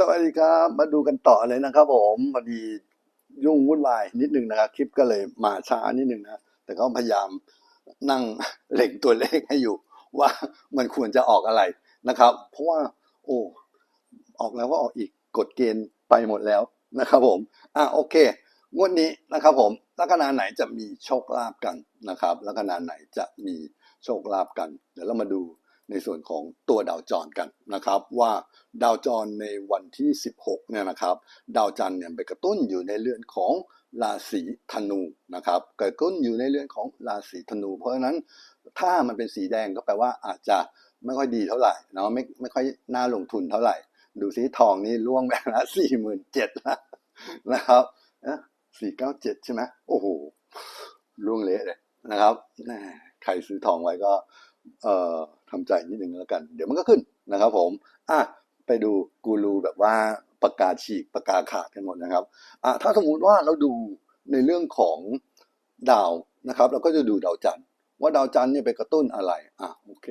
สวัสดีครับ มาดูกันต่อเลยนะครับผมพอดียุ่งวุ่นวายนิดนึงนะครับ คลิปก็เลยมาช้านิดนึงนะ แต่ก็พยายามนั่งเล็งตัวเลขให้อยู่ ว่ามันควรจะออกอะไรนะครับ เพราะว่า โอ้ออกแล้วก็ออกอีกกฎเกณฑ์ไปหมดแล้วนะครับผม อะโอเค งวดนี้นะครับผมลัคนาไหนจะมีโชคลาภกันนะครับลัคนาไหนจะมีโชคลาภกัน เดี๋ยวเรามาดู ในส่วนของตัวดาวจรกันนะครับว่าดาวจรในวันที่ 16เนี่ยนะครับดาวจันทร์เนี่ยไปกระตุ้นอยู่ในเรือนของราศีธนูนะครับกระตุ้นอยู่ในเรือนของราศีธนู เพราะฉะนั้นถ้ามันเป็นสีแดงก็แปลว่าอาจจะไม่ค่อยดีเท่าไหร่เนาะไม่ไม่ค่อยน่าลงทุนเท่าไหร่ ดูซิทองนี่ล่วงไปละสี่หมื่นเจ็ดล้วนะครับสี่เก้าเจ็ดใช่ไหมโอ้โหล่วงเละเลยนะครับใครซื้อทองไว้ก็ เอ่อ ทำใจนิดหนึ่งแล้วกัน เดี๋ยวมันก็ขึ้นนะครับผมอะไปดูกูรูแบบว่าปากกาฉีกปากกาขาดกันหมดนะครับอะถ้าสมมุติว่าเราดูในเรื่องของดาวนะครับเราก็จะดูดาวจันทร์ว่าดาวจันทร์เนี่ยไปกระตุ้นอะไรอะโอเค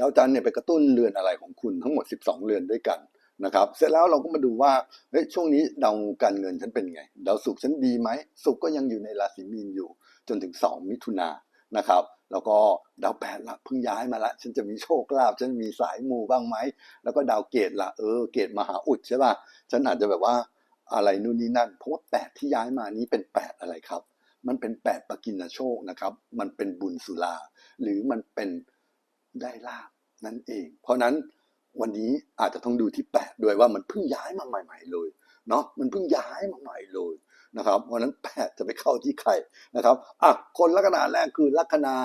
ดาวจันทร์เนี่ยไปกระตุ้นเรือนอะไรของคุณทั้งหมด 12 เรือนด้วยกันนะครับเสร็จแล้วเราก็มาดูว่าเฮ้ยช่วงนี้ดาวการเงินฉันเป็นไงดาวศุกร์ฉันดีไหมศุกร์ก็ยังอยู่ในราศีมีนอยู่จนถึง 2 มิถุนายนนะครับ แล้วก็ดาวแปดละเพิ่งย้ายมาละ ฉันจะมีโชคลาภฉันมีสายมูบ้างไหม แล้วก็ดาวเกตละเออเกตมหาอุดใช่ป่ะฉันอาจจะแบบว่าอะไรนู่นนี่นั่น เพราะว่าแปดที่ย้ายมานี้เป็นแปดอะไรครับ มันเป็นแปดปกินโชคนะครับ มันเป็นบุญสุราหรือมันเป็นได้ลาบนั่นเอง เพราะนั้นวันนี้อาจจะต้องดูที่แปดด้วยว่ามันเพิ่งย้ายมาใหม่ ๆ เลยเนาะมันเพิ่งย้ายมาใหม่เลย นะครับเพราะนั้นแปดจะไปเข้าที่ใครนะครับอะคนลัคนาแรกคือลัคนา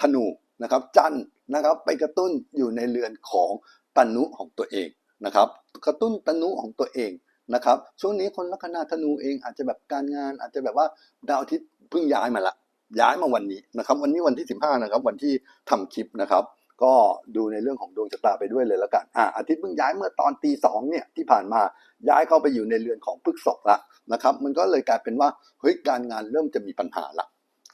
ธนูนะครับ จันนะครับไปกระตุ้นอยู่ในเรือนของตนุของตัวเองนะครับ กระตุ้นตนุของตัวเองนะครับ ช่วงนี้คนลัคนาธนูเองอาจจะแบบการงาน อาจจะแบบว่าดาวอาทิตย์เพิ่งย้ายมาละย้ายมาวันนี้นะครับ วันนี้วันที่ 15นะครับวันที่ทำคลิปนะครับ ก็ดูในเรื่องของดวงชะตาไปด้วยเลยแล้วกันอ่าอาทิตย์เพิ่งย้ายเมื่อตอนตีสองเนี่ยที่ผ่านมาย้ายเข้าไปอยู่ในเรือนของพฤกษกละนะครับมันก็เลยกลายเป็นว่าเฮ้ยการงานเริ่มจะมีปัญหาละ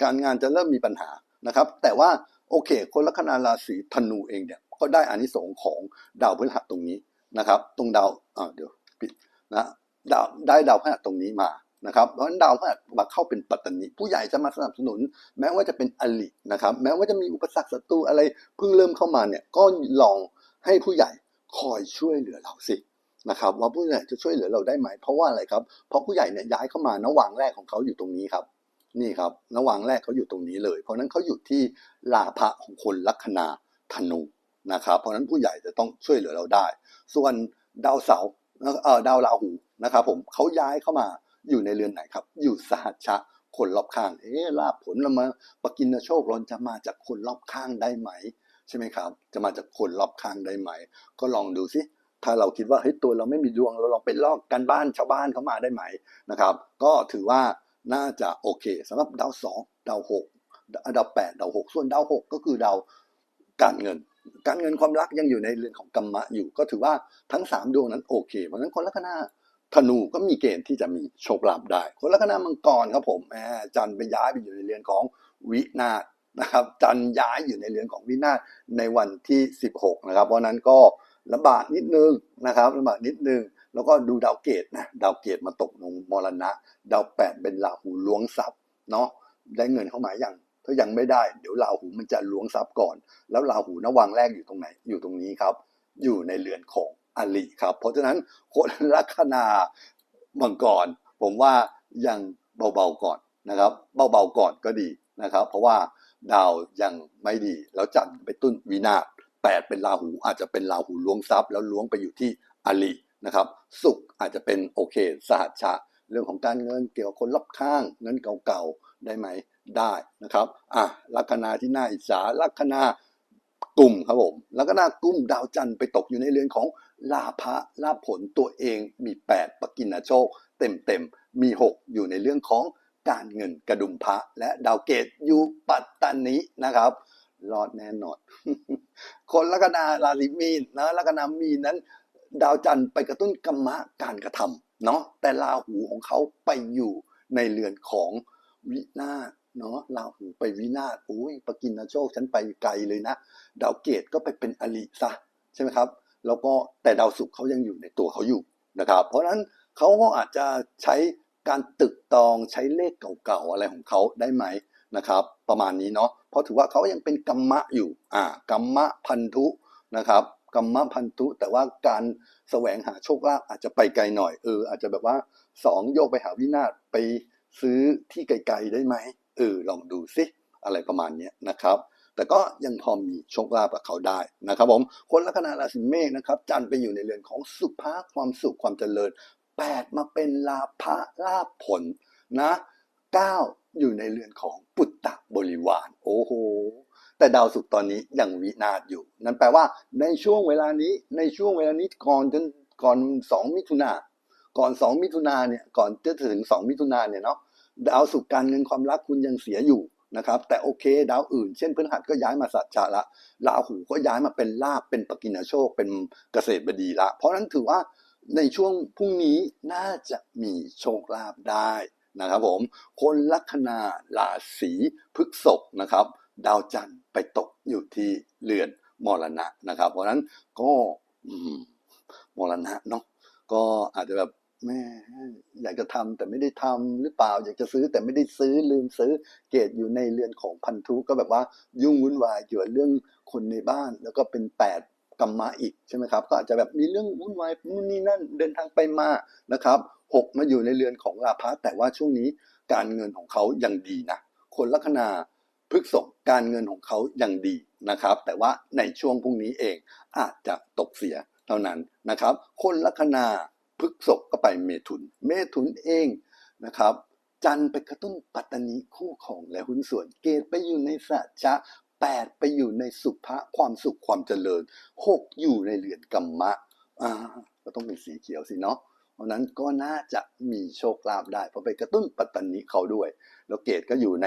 การงานจะเริ่มมีปัญหานะครับ แต่ว่าโอเค คนลัคนาราศีธนูเองเนี่ยก็ได้อานิสงส์ของดาวพฤหัสตรงนี้นะครับ ตรงดาวอ่าเดี๋ยวปิดนะดาวได้ดาวพฤหัสตรงนี้มา นะครับเพราะฉะนั้นดาวพฤหัสมาเข้าเป็นปัตตานีผู้ใหญ่จะมาสนับสนุน แม้ว่าจะเป็นอลินะครับ แม้ว่าจะมีอุปสรรคศัตรูอะไรเพิ่งเริ่มเข้ามาเนี่ยก็ลองให้ผู้ใหญ่คอยช่วยเหลือเราสินะครับว่าผู้ใหญ่จะช่วยเหลือเราได้ไหม เพราะว่าอะไรครับ เพราะผู้ใหญ่เนี่ยย้ายเข้ามานะวางแรกของเขาอยู่ตรงนี้ครับ นี่ครับระหว่างแรกเขาอยู่ตรงนี้เลย เพราะนั้นเขาอยู่ที่ลาภะของคนลัคนาธนูนะครับ เพราะนั้นผู้ใหญ่จะต้องช่วยเหลือเราได้ ส่วนดาวเสาร์ดาวราหูนะครับ ผมเขาย้ายเข้ามา อยู่ในเรือนไหนครับ อยู่สหัชชะคนรอบข้าง เอ๊ลาภผลละมาปกินโชคเราจะมาจากคนรอบข้างได้ไหม ใช่ไหมครับ จะมาจากคนรอบข้างได้ไหม ก็ลองดูสิถ้าเราคิดว่าเฮ้ยตัวเราไม่มีดวงเราลองไปลอกกันบ้านชาวบ้านเขามาได้ไหมนะครับ ก็ถือว่าน่าจะโอเคสำหรับดาวสองดาวหกดาวแปดดาวหกส่วนดาวหกก็คือดาวการเงิน การเงินความรักยังอยู่ในเรือนของกรรมะอยู่ ก็ถือว่าทั้งสามดวงนั้นโอเคเพราะฉะนั้นคนลัคนา ธนูก็มีเกณฑ์ที่จะมีโชคลาภได้ คนลัคนามังกรครับผมแหมจันไปย้ายไปอยู่ในเรือนของวินาศนะครับ จันย้ายอยู่ในเรือนของวินาศในวันที่ 16 นะครับ เพราะฉะนั้นก็ลำบากนิดนึงนะครับลำบากนิดนึง แล้วก็ดูดาวเกตนะดาวเกตมาตกลงมรณะ ดาวแปดเป็นราหูล้วงทรัพย์เนาะได้เงินเข้ามาอย่างถ้ายังไม่ได้เดี๋ยวราหูมันจะล้วงทรัพย์ก่อน แล้วราหูนะวางแรกอยู่ตรงไหนอยู่ตรงนี้ครับ อยู่ในเรือนของ อลิครับ เพราะฉะนั้นคนลัคนามังกรผมว่ายังเบาๆก่อนนะครับเบาๆก่อนก็ดีนะครับ เพราะว่าดาวยังไม่ดี แล้วจันทร์ไปตุ้นวินาศแปดเป็นราหูอาจจะเป็นราหูล้วงทรัพย์ แล้วล้วงไปอยู่ที่อลินะครับ สุขอาจจะเป็นโอเคสหัชชะ เรื่องของการเงินเกี่ยวกับคนรอบข้างเงินเก่าๆได้ไหมได้นะครับอะลัคนาที่น่าอิจฉาลัคนากุมครับผมลัคนากุมดาวจันทร์ไปตกอยู่ในเรือนของ ลาภะลาผลตัวเองมีแปดปกินโชค เต็มเต็มๆมีหกอยู่ในเรื่องของการเงินกระดุมพระและดาวเกตอยู่ปัตตานีนะครับรอดแน่นอน คนลัคนาราศีมีนนะลัคนามีนั้น ดาวจันทร์ไปกระตุ้นกรรมะการกระทำเนาะแต่ราหูของเขาไปอยู่ในเรือนของวินาศเนาะราหูไปวินาศอุ้ยปกินโชคฉันไปไกลเลยนะ ดาวเกตก็ไปเป็นอลิซะใช่ไหมครับ แล้วก็แต่ดาวศุกร์เขายังอยู่ในตัวเขาอยู่นะครับ เพราะฉะนั้นเขาก็อาจจะใช้การตึกตองใช้เลขเก่าๆอะไรของเขาได้ไหมนะครับ ประมาณนี้เนาะเพราะถือว่าเขายังเป็นกัมมะอยู่อ่ากัมมะพันธุนะครับกัมมะพันธุ แต่ว่าการแสวงหาโชคลาภอาจจะไปไกลหน่อยเอออาจจะแบบว่าสองโยกไปหาวินาศไปซื้อที่ไกลๆได้ไหมเออลองดูสิอะไรประมาณนี้นะครับ แต่ก็ยังพอมีโชคลาภกับเขาได้นะครับผมคนลัคนาราศีเมษนะครับจันทร์ไปอยู่ในเรือนของสุภาพความสุขความเจริญแปดมาเป็นลาภะลาภผลนะเก้าอยู่ในเรือนของปุตตะบริวารโอ้โหแต่ดาวศุกร์ตอนนี้ยังวินาศอยู่ นั่นแปลว่าในช่วงเวลานี้ในช่วงเวลานี้ก่อนจนก่อนสองมิถุนาก่อนสองมิถุนาเนี่ยก่อนจะถึงสองมิถุนาเนี่ยเนาะดาวศุกร์การเงินความรักคุณยังเสียอยู่ นะครับ แต่โอเค ดาวอื่น เช่นพฤหัสก็ย้ายมาสัจจะละราหูก็ย้ายมาเป็นลาบเป็นปกินโชคเป็นเกษตรบดีละ เพราะนั้นถือว่าในช่วงพรุ่งนี้น่าจะมีโชคลาภได้นะครับผมคนลัคนาราศีพฤษภนะครับ ดาวจันทร์ไปตกอยู่ที่เรือนมรณะนะครับ เพราะนั้นก็มมรณะเนาะก็อาจจะแบบ แม่อยากจะทำแต่ไม่ได้ทำหรือเปล่า อยากจะซื้อแต่ไม่ได้ซื้อลืมซื้อเกตอยู่ในเรือนของพันธุก็แบบว่ายุ่งวุ่นวายเกี่ยวกับเรื่องคนในบ้าน แล้วก็เป็นแปดกรรมะอีกใช่ไหมครับ ก็อาจจะแบบมีเรื่องวุ่นวายนู่นนี่นั่นเดินทางไปมานะครับหกมาอยู่ในเรือนของราพะแต่ว่าช่วงนี้การเงินของเขายังดีนะคนลัคนาพฤกษกการเงินของเขายังดีนะครับ แต่ว่าในช่วงพรุ่งนี้เองอาจจะตกเสียเท่านั้นนะครับ คนลัคนา พฤกษกก็ไปเมถุน เมถุนเองนะครับ จันไปกระตุ้นปัตตานีคู่ของและหุ้นส่วนเกตไปอยู่ในสัจจะแปดไปอยู่ในสุภะความสุขความเจริญหกอยู่ในเรือนกรรมะอ่าก็ต้องเป็นสีเขียวสิเนาะเพราะนั้นก็น่าจะมีโชคลาภได้ เพราะไปกระตุ้นปัตตานีเขาด้วย แล้วเกตก็อยู่ใน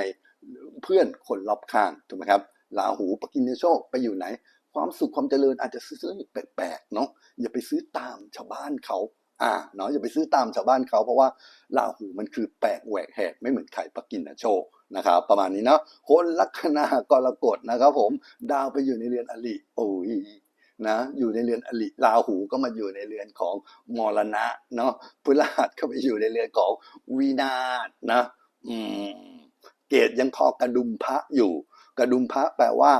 เพื่อนคนรอบข้างถูกไหมครับลาหูปกินโชคไปอยู่ไหน ความสุขความเจริญอาจจะซื้อแปลกๆเนาะอย่าไปซื้อตามชาวบ้านเขา อ่าเนาะอย่าไปซื้อตามชาวบ้านเขาเพราะว่าลาหูมันคือแปลกแหวกแหกไม่เหมือนไข่ปกินนะโชคนะครับประมาณนี้เนาะคนลัคนากรกฎนะครับผมดาวไปอยู่ในเรือนอลิโอ้ยนะอยู่ในเรือนอลิลาหูก็มาอยู่ในเรือนของมรณะเนาะพฤหัสก็ไปอยู่ในเรือนของวินาศนะอืมเกตยังพอกระดุมพระอยู่ กระดุมพระแปลว่า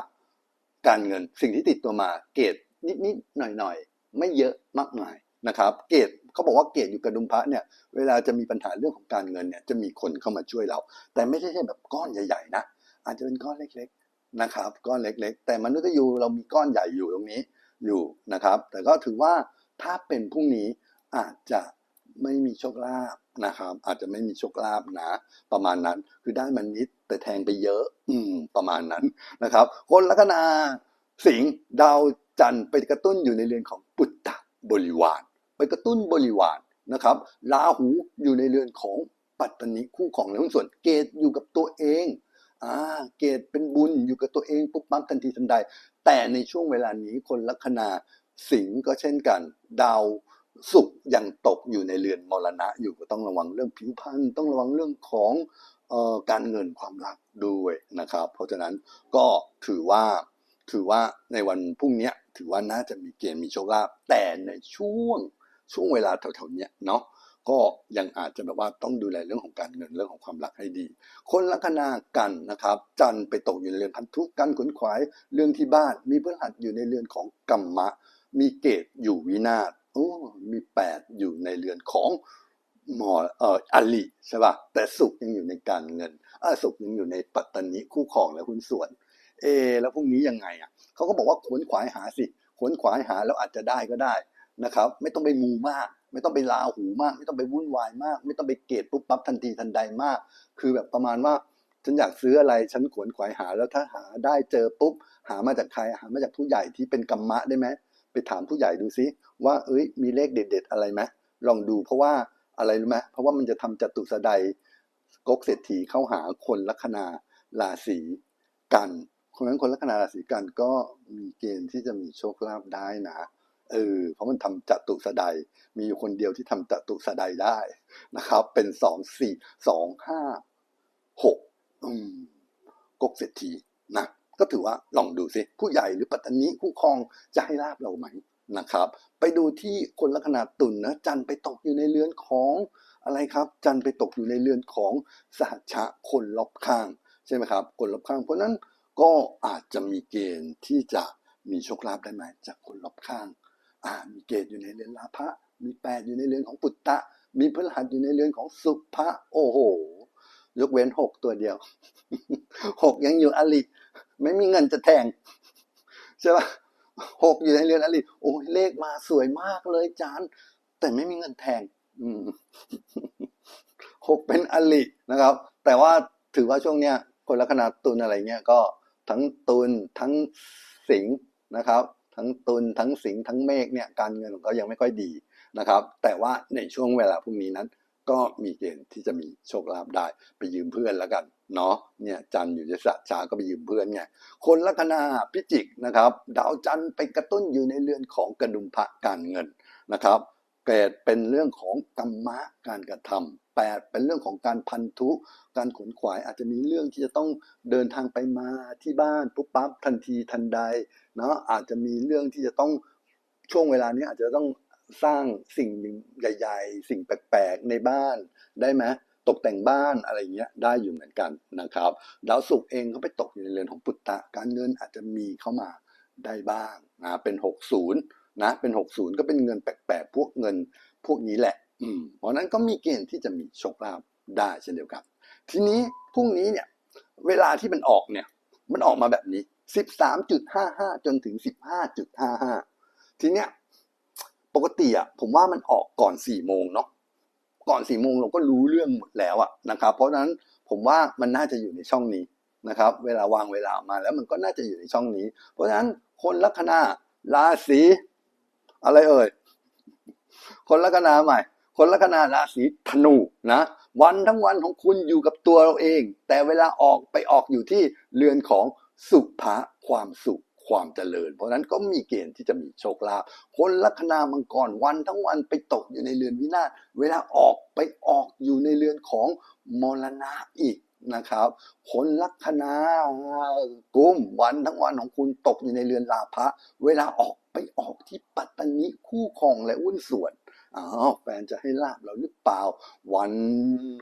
การเงินสิ่งที่ติดตัวมา เกตนิดๆหน่อยๆไม่เยอะมากมายนะครับ เกต เขาบอกว่าเกตอยู่กระดุมพระเนี่ยเวลาจะมีปัญหาเรื่องของการเงินเนี่ยจะมีคนเข้ามาช่วยเรา แต่ไม่ใช่แบบก้อนใหญ่ๆนะอาจจะเป็นก้อนเล็กๆนะครับ ก้อนเล็กๆ แต่มนุษย์ยูเรามีก้อนใหญ่อยู่ตรงนี้อยู่นะครับ แต่ก็ถือว่าถ้าเป็นพรุ่งนี้อาจจะไม่มีโชคลาภนะครับ อาจจะไม่มีโชคลาภนะ ประมาณนั้นคือได้มันนิดแต่แทงไปเยอะ อืม ประมาณนั้นนะครับ คนลัคนาสิงห์ดาวจันทร์ไปกระตุ้นอยู่ในเรือนของปุตตะบริวาร ไปกระตุ้นบริวารนะครับราหูอยู่ในเรือนของปัตตานีคู่ของในหุ้นส่วนเกตอยู่กับตัวเองอ่าเกตเป็นบุญอยู่กับตัวเองปุ๊บปั๊บทันทีทันใด แต่ในช่วงเวลานี้คนลัคนาสิงห์ก็เช่นกัน ดาวสุขยังตกอยู่ในเรือนมรณะ อยู่ก็ต้องระวังเรื่องผิวพรรณต้องระวังเรื่องของออการเงินความรักด้วยนะครับ เพราะฉะนั้นก็ถือว่าถือว่าในวันพรุ่งนี้ถือว่าน่าจะมีเกณฑ์มีโชคลาภแต่ในช่วง ช่วงเวลาแถวๆเนี้ยเนาะก็ยังอาจจะแบบว่าต้องดูแลเรื่องของการเงินเรื่องของความรักให้ดี คนลัคนากันนะครับ จันไปตกอยู่ในเรือนพันธุกกันขนขวายเรื่องที่บ้าน มีพฤหัสอยู่ในเรือนของกัมมะ มีเกตอยู่วินาศโอ้มีแปดอยู่ในเรือนของหมอเอ่ออลิใช่ป่ะแต่สุขยังอยู่ในการเงินอ่าสุขยังอยู่ในปัตตานีคู่ครองและหุ้นส่วน เอ แล้วพรุ่งนี้ยังไงอะเขาก็บอกว่าขวนขวายหาสิขวนขวายหาแล้วอาจจะได้ก็ได้ นะครับ ไม่ต้องไปมูมาก ไม่ต้องไปลาหูมาก ไม่ต้องไปวุ่นวายมาก ไม่ต้องไปเกตปุ๊บปั๊บทันทีทันใดมาก คือแบบประมาณว่าฉันอยากซื้ออะไรฉันขวนขวายหาแล้วถ้าหาได้เจอปุ๊บหามาจากใครหามาจากผู้ใหญ่ที่เป็นกรรมะได้ไหมไปถามผู้ใหญ่ดูซิว่าเอ้ยมีเลขเด็ด ๆ อะไรไหมลองดูเพราะว่าอะไรรู้ไหมเพราะว่ามันจะทำจตุสะใดก๊กเศรษฐีเข้าหาคนลัคนาราศีกันคนนั้นคนลัคนาราศีกันก็มีเกณฑ์ที่จะมีโชคลาภได้นะ เออเพราะมันทำจตุสะใดมีอยู่คนเดียวที่ทำจตุสะใดได้นะครับ เป็นสองสี่สองห้าหกอืมกกเศรษฐีนะก็ถือว่าลองดูสิผู้ใหญ่หรือปัตตานีคู่ครองจะให้ลาบเราไหมนะครับ ไปดูที่คนลัคนาตุลนะจันไปตกอยู่ในเรือนของอะไรครับ จันไปตกอยู่ในเรือนของสหชะคนรอบข้างใช่ไหมครับคนรอบข้างเพราะนั้นก็อาจจะมีเกณฑ์ที่จะมีโชคลาภได้ไหมจากคนรอบข้าง มีเกณฑ์อยู่ในเรือนลาภะมีแปดอยู่ในเรือนของปุตตะ มีพฤหัสอยู่ในเรือนของสุภะโอ้โห ยกเว้นหกตัวเดียวหกยังอยู่อลิไม่มีเงินจะแทงใช่ปะหกอยู่ในเรือนอลิโอ้ยเลขมาสวยมากเลยจานแต่ไม่มีเงินแทงอืหกเป็นอลินะครับ แต่ว่าถือว่าช่วงเนี้ยคนลัคนาตุลอะไรเงี้ยก็ทั้งตุลทั้งสิงนะครับ ทั้งตุลทั้งสิงทั้งเมฆเนี่ยการเงินของเขายังไม่ค่อยดีนะครับ แต่ว่าในช่วงเวลาพรุ่งนี้นั้น ก็มีเกณฑ์ที่จะมีโชคลาภได้ไปยืมเพื่อนแล้วกันเนาะเนี่ยจันอยู่ในสระชาก็ไปยืมเพื่อนไงคนลัคนาพิจิกนะครับ ดาวจันไปกระตุ้นอยู่ในเรือนของกระดุมพระการเงินนะครับ เกรดเป็นเรื่องของกรรมะการกระทำแปดเป็นเรื่องของการพันธุ การขนขวายอาจจะมีเรื่องที่จะต้องเดินทางไปมาที่บ้านปุ๊บปั๊บทันทีทันใดเนาะอาจจะมีเรื่องที่จะต้องช่วงเวลานี้อาจจะต้องสร้างสิ่งใหญ่ ๆ สิ่งแปลกๆในบ้านได้ไหมตกแต่งบ้านอะไรเงี้ยได้อยู่เหมือนกันนะครับดาวศุกร์เองก็ไปตกอยู่ในเรือนของปุตตะ การเงินอาจจะมีเข้ามาได้บ้างนะเป็น 60 นะเป็น 60 ก็เป็นเงินแปลกๆพวกเงินพวกนี้แหละ อืมเพราะนั้นก็มีเกณฑ์ที่จะมีโชคลาภได้เช่นเดียวกัน ทีนี้พรุ่งนี้เนี่ยเวลาที่มันออกเนี่ยมันออกมาแบบนี้ 13.55 จนถึง 15.55 ทีเนี้ยปกติอะผมว่ามันออกก่อน4โมงเนาะก่อน4โมงเราก็รู้เรื่องหมดแล้วอะนะครับเพราะฉะนั้นผมว่ามันน่าจะอยู่ในช่องนี้นะครับ เวลาวางเวลามาแล้วมันก็น่าจะอยู่ในช่องนี้ เพราะฉะนั้นคนลัคนาราศี อะไรเอ่ย คนลัคนาใหม่ คนลัคนาราศีธนูนะ วันทั้งวันของคุณอยู่กับตัวเราเอง แต่เวลาออกไปออกอยู่ที่เรือนของสุภะความสุขความเจริญ เพราะนั้นก็มีเกณฑ์ที่จะมีโชคลาภคนลัคนามังกรวันทั้งวันไปตกอยู่ในเรือนวินาศเวลาออกไปออกอยู่ในเรือนของมรณะอีกนะครับ คนลัคนากุมวันทั้งวันของคุณตกอยู่ในเรือนลาภะเวลาออก ไปออกที่ปัตตานิคู่ครองและอุ้นส่วนอ้าวแฟนจะให้ลาบเราหรือเปล่า วัน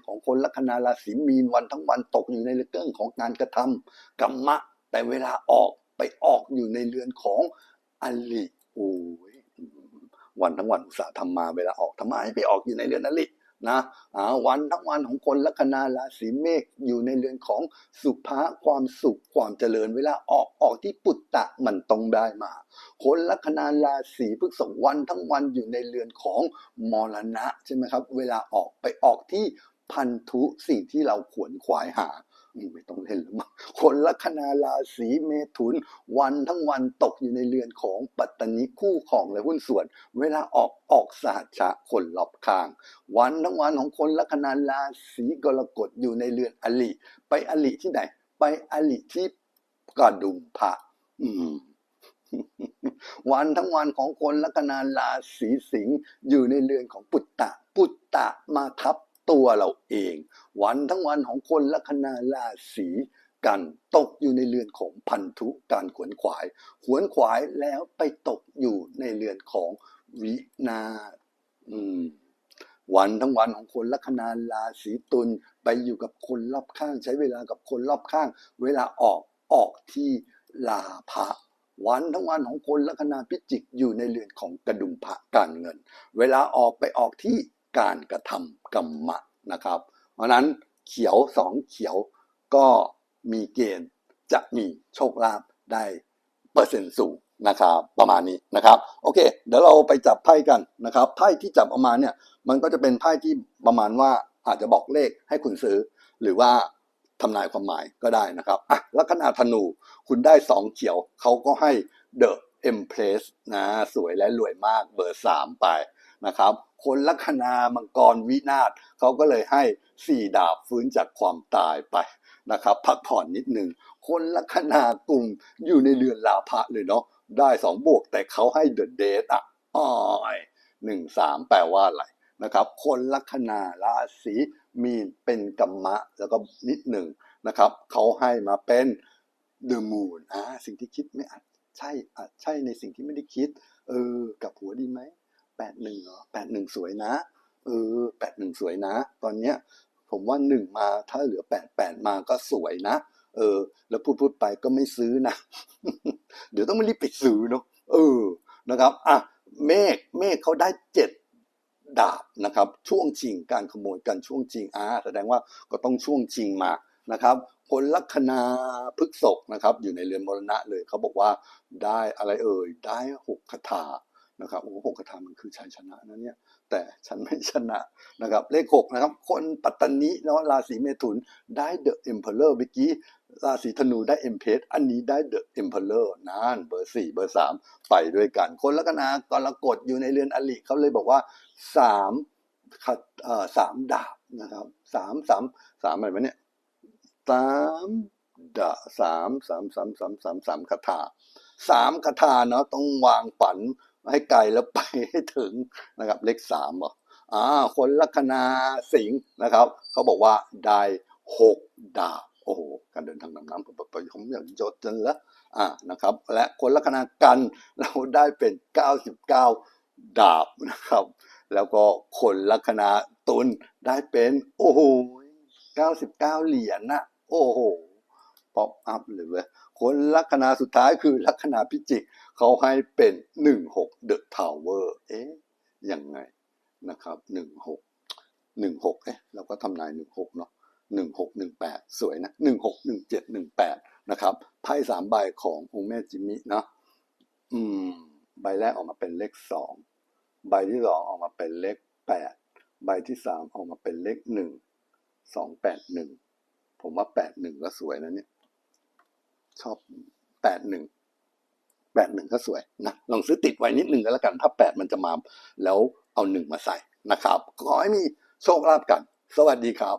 ของคนลัคนาราศีมีนวันทั้งวันตกอยู่ในเรื่องของการกระทำกรรมะ แต่เวลาออกไปออกอยู่ในเรือนของอลิโอ้ยวันทั้งวันอุตสาห์ทำมาเวลาออกทำไมไปออกอยู่ในเรือนอลิ นะอาวันทั้งวันของคนลัคนาราศีเมษอยู่ในเรือนของสุภาความสุขความเจริญเวลาออกออกที่ปุตตะมันต้องได้มา คนลัคนาราศีพฤษภวันทั้งวันอยู่ในเรือนของมรณะใช่ไหมครับ เวลาออกไปออกที่พันธุสิ่งที่เราขวนขวายหา อืมไม่ต้องเล่นแล้วมั้งคนลัคนาราศีเมถุน วันทั้งวันตกอยู่ในเรือนของปัตตานิคู่ของและหุ้นส่วน เวลาออกออกสหัชชะคนรอบข้าง วันทั้งวันของคนลัคนาราศีกรกฎอยู่ในเรือนอลิ ไปอลิที่ไหน ไปอลิที่กระดุมพระอืมวันทั้งวันของคนลัคนาราศีสิงห์อยู่ในเรือนของปุตตะ ปุตตะมาทับ ตัวเราเอง วันทั้งวันของคนลัคนาราศีกันตกอยู่ในเรือนของพันธุการขวนขวาย ขวนขวายแล้วไปตกอยู่ในเรือนของวินาอืมวันทั้งวันของคนลัคนาราศีตุลไปอยู่กับคนรอบข้าง ใช้เวลากับคนรอบข้าง เวลาออกออกที่ลาภะวันทั้งวันของคนลัคนาพิจิกอยู่ในเรือนของกระดุมพระการเงิน เวลาออกไปออกที่ การกระทำกรรมะนะครับ เพราะนั้นเขียวสองเขียวก็มีเกณฑ์จะมีโชคลาภได้เปอร์เซ็นต์สูงนะครับประมาณนี้นะครับโอเค เดี๋ยวเราไปจับไพ่กันนะครับไพ่ที่จับออกมาเนี่ยมันก็จะเป็นไพ่ที่ประมาณว่าอาจจะบอกเลขให้คุณซื้อ หรือว่าทำนายความหมายก็ได้นะครับอะลัคนาธนูคุณได้สองเขียวเขาก็ให้ The Empress นะสวยและรวยมากเบอร์สามไป นะครับ คนลัคนามังกรวินาศเขาก็เลยให้สี่ดาบฟื้นจากความตายไปนะครับ พักผ่อนนิดหนึ่งคนลัคนากลุ่มอยู่ในเรือนลาภะเลยเนาะได้สองบวกแต่เขาให้เดอะเดทอะอ้อยหนึ่งสามแปลว่าอะไรนะครับ คนลัคนาราศีมีนเป็นกรรมะแล้วก็นิดหนึ่งนะครับเขาให้มาเป็น The Moon อ่าสิ่งที่คิดไม่อาจใช่อาจใช่ในสิ่งที่ไม่ได้คิด เออกับหัวดีไหม แปดหนึ่งเหรอแปดหนึ่งสวยนะ เออแปดหนึ่งสวยนะ ตอนเนี้ย ผมว่าหนึ่งมาถ้าเหลือแปดแปดมาก็สวยนะ เออ แล้วพูดพูดไปก็ไม่ซื้อนะ เดี๋ยวต้องมารีบไปซื้อเนาะเออนะครับอะเมฆเมฆเขาได้เจ็ดดาบนะครับ ช่วงชิงการขโมยกันช่วงชิงอ่าแสดงว่าก็ต้องช่วงชิงมานะครับผลลัคนาพฤกษกนะครับ อยู่ในเรือนมรณะเลยเขาบอกว่าได้อะไรเอ่ยได้หกคาถา นะครับโอ้โหหกคาถามันคือชัยชนะนะเนี่ยแต่ฉันไม่ชนะนะครับเลขหกนะครับคนปัตตานีเนาะราศีเมถุนได้เดอะเอ็มเพลเลอร์เมื่อกี้ราศีธนูได้เอ็มเพสอันนี้ได้เดอะเอ็มเพลเลอร์นั่นเบอร์สี่เบอร์สามไปด้วยกัน คนลัคนากรกฎอยู่ในเรือนอลิเขาเลยบอกว่าสามขัดเอ่อสามดาบนะครับสามสามสามอะไรวะเนี่ยสามดาสามสามสามสามสามสามคาถาสามคาถาเนาะต้องวางฝัน ให้ไกลแล้วไปให้ถึงนะครับ เลขสามเหรออ่าคนลัคนาสิงห์นะครับ เขาบอกว่าได้หกดาบโอ้โหการเดินทางดำน้ำผมไปผมอยากจดจนละอ่านะครับ และคนลัคนากันเราได้เป็นเก้าสิบเก้าดาบนะครับ แล้วก็คนลัคนาตุลได้เป็น โอ้โหเก้าสิบเก้าเหรียญนะโอ้โหป๊อปอัพเลยเว้ยคนลัคนาสุดท้ายคือลัคนาพิจิก เขาให้เป็นหนึ่งหกเดอะทาวเวอร์เอ๊ะยังไงนะครับหนึ่งหกหนึ่งหกเอ๊ะเราก็ทำนายหนึ่งหกเนาะหนึ่งหกหนึ่งแปดสวยนะหนึ่งหกหนึ่งเจ็ดหนึ่งแปดนะครับไพ่สามใบขององค์แม่จิมมิเนาะอืม ใบแรกออกมาเป็นเลขสองใบที่สองออกมาเป็นเลขแปดใบที่สามออกมาเป็นเลขหนึ่งสองแปดหนึ่งผมว่าแปดหนึ่งก็สวยนะเนี่ย ชอบแปดหนึ่ง แปดหนึ่งก็สวยนะลองซื้อติดไว้นิดหนึ่งก็แล้วกันถ้าแปดมันจะมา แล้วเอาหนึ่งมาใส่นะครับขอให้มีโชคลาภกัน สวัสดีครับ